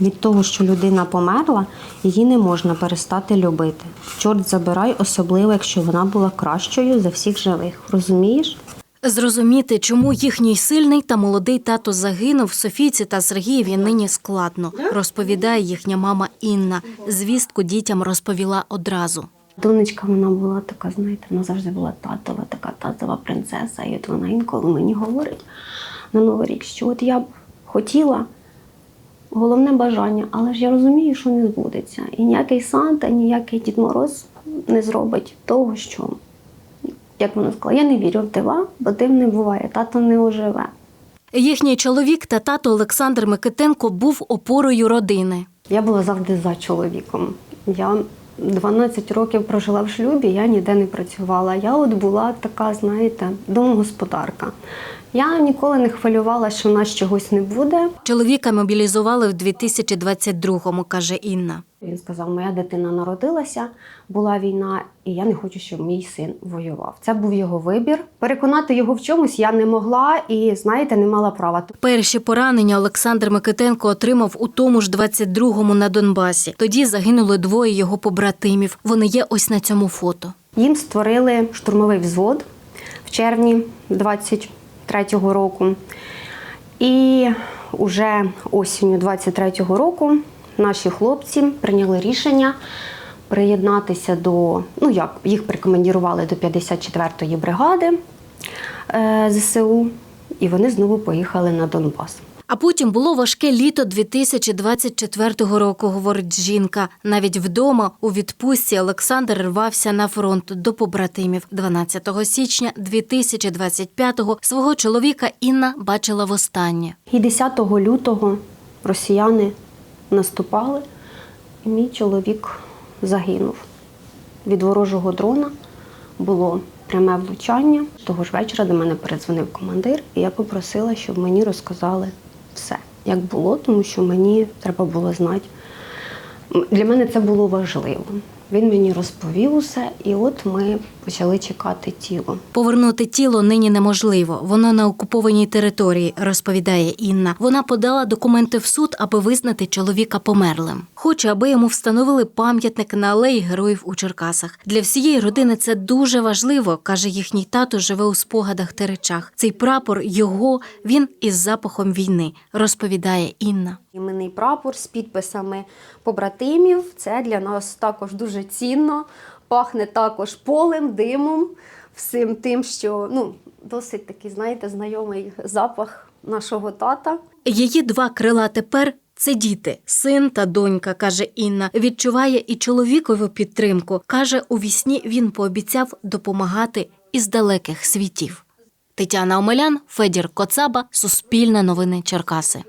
Від того, що людина померла, її не можна перестати любити. Чорт забирай, особливо, якщо вона була кращою за всіх живих. Розумієш? Зрозуміти, чому їхній сильний та молодий тато загинув, Софійці та Сергієві нині складно, розповідає їхня мама Інна. Звістку дітям розповіла одразу. Донечка вона була така, знаєте, вона завжди була татова, така татова принцеса. І от вона інколи мені говорить на Новий рік, що от я б хотіла головне бажання, але ж я розумію, що не збудеться. І ніякий Санта, ніякий Дід Мороз не зробить того, що, як вона сказала, я не вірю в дива, бо див не буває, тато не оживе. Їхній чоловік та тато Олександр Микитенко був опорою родини. Я була завжди за чоловіком. Я 12 років прожила в шлюбі, я ніде не працювала. Я от була така, знаєте, домогосподарка. Я ніколи не хвилювала, що в нас чогось не буде. Чоловіка мобілізували в 2022-му, каже Інна. Він сказав: моя дитина народилася, була війна, і я не хочу, щоб мій син воював. Це був його вибір. Переконати його в чомусь я не могла і, знаєте, не мала права. Перші поранення Олександр Микитенко отримав у тому ж 22-му на Донбасі. Тоді загинули двоє його побратимів. Вони є ось на цьому фото. Їм створили штурмовий взвод в червні 23-го року. І уже осінню 23-го року наші хлопці прийняли рішення приєднатися до, ну як, їх прикомандірували до 54-ї бригади е, ЗСУ, і вони знову поїхали на Донбас. А потім було важке літо 2024 року, говорить жінка. Навіть вдома у відпустці Олександр рвався на фронт до побратимів. 12 січня 2025-го свого чоловіка Інна бачила востаннє. І 10 лютого росіяни наступали, і мій чоловік загинув. Від ворожого дрона було пряме влучання. Того ж вечора до мене передзвонив командир, і я попросила, щоб мені розказали все, як було, тому що мені треба було знати. Для мене це було важливо. Він мені розповів усе, і от ми почали чекати тіло. Повернути тіло нині неможливо. Воно на окупованій території, розповідає Інна. Вона подала документи в суд, аби визнати чоловіка померлим. Хоче, аби йому встановили пам'ятник на алеї героїв у Черкасах. Для всієї родини це дуже важливо, каже їхній тато. Живе у спогадах Теречах. Цей прапор його він із запахом війни, розповідає Інна. Іменний прапор з підписами побратимів. Це для нас також дуже цінно. Пахне також полем, димом, всім тим, що ну, досить такий, знаєте, знайомий запах нашого тата. Її два крила тепер. Це діти, син та донька, каже Інна. Відчуває і чоловікову підтримку. Каже, у вісні він пообіцяв допомагати із далеких світів. Тетяна Омелян, Федір Коцаба, Суспільне новини Черкаси.